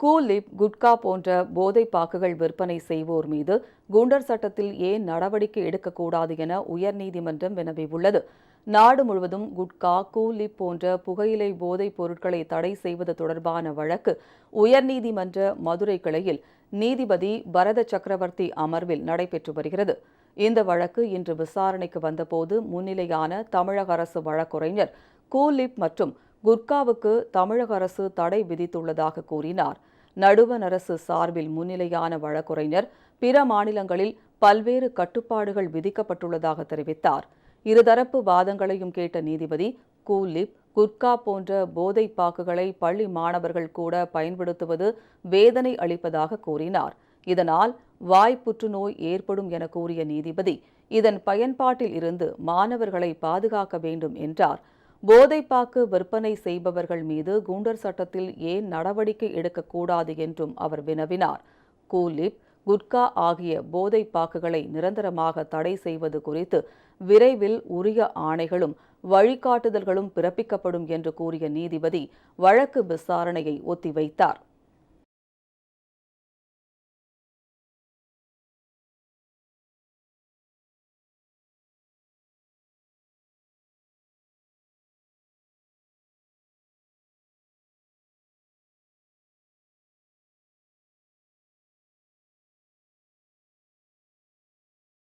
Cool Lip gutka போன்ற போதைப் பாக்குகள் விற்பனை செய்வோர் மீது குண்டர் சட்டத்தில் ஏன் நடவடிக்கை எடுக்கக்கூடாது என உயர்நீதிமன்றம் வினவியுள்ளது. நாடு முழுவதும் குட்கா கூலிப் போன்ற புகையிலை போதைப் பொருட்களை தடை செய்வது தொடர்பான வழக்கு உயர்நீதிமன்ற மதுரை கிளையில் நீதிபதி பரத சக்கரவர்த்தி அமர்வில் நடைபெற்று வருகிறது. இந்த வழக்கு இன்று விசாரணைக்கு வந்தபோது முன்னிலையான தமிழக அரசு வழக்குரைஞர் கூலிப் மற்றும் குர்காவுக்கு தமிழக அரசு தடை விதித்துள்ளதாக கூறினார். நடுவண் அரசு சார்பில் முன்னிலையான வழக்குரைஞர் பிற மாநிலங்களில் பல்வேறு கட்டுப்பாடுகள் விதிக்கப்பட்டுள்ளதாக தெரிவித்தார். இருதரப்பு வாதங்களையும் கேட்ட நீதிபதி கூலிப் குட்கா போன்ற போதை பாக்குகளை பள்ளி மாணவர்கள் கூட பயன்படுத்துவது வேதனை அளிப்பதாக கூறினார். இதனால் வாய் புற்றுநோய் ஏற்படும் என கூறிய நீதிபதி இதன் பயன்பாட்டில் இருந்து மாணவர்களை பாதுகாக்க வேண்டும் என்றார். போதைப்பாக்கு விற்பனை செய்பவர்கள் மீது குண்டர் சட்டத்தில் ஏன் நடவடிக்கை எடுக்கக்கூடாது என்றும் அவர் வினவினார். கூலிப் குட்கா ஆகிய போதைப் பாக்குகளை நிரந்தரமாக தடை செய்வது குறித்து விரைவில் உரிய ஆணைகளும் வழிகாட்டுதல்களும் பிறப்பிக்கப்படும் என்று கூறிய நீதிபதி வழக்கு விசாரணையை ஒத்திவைத்தார்.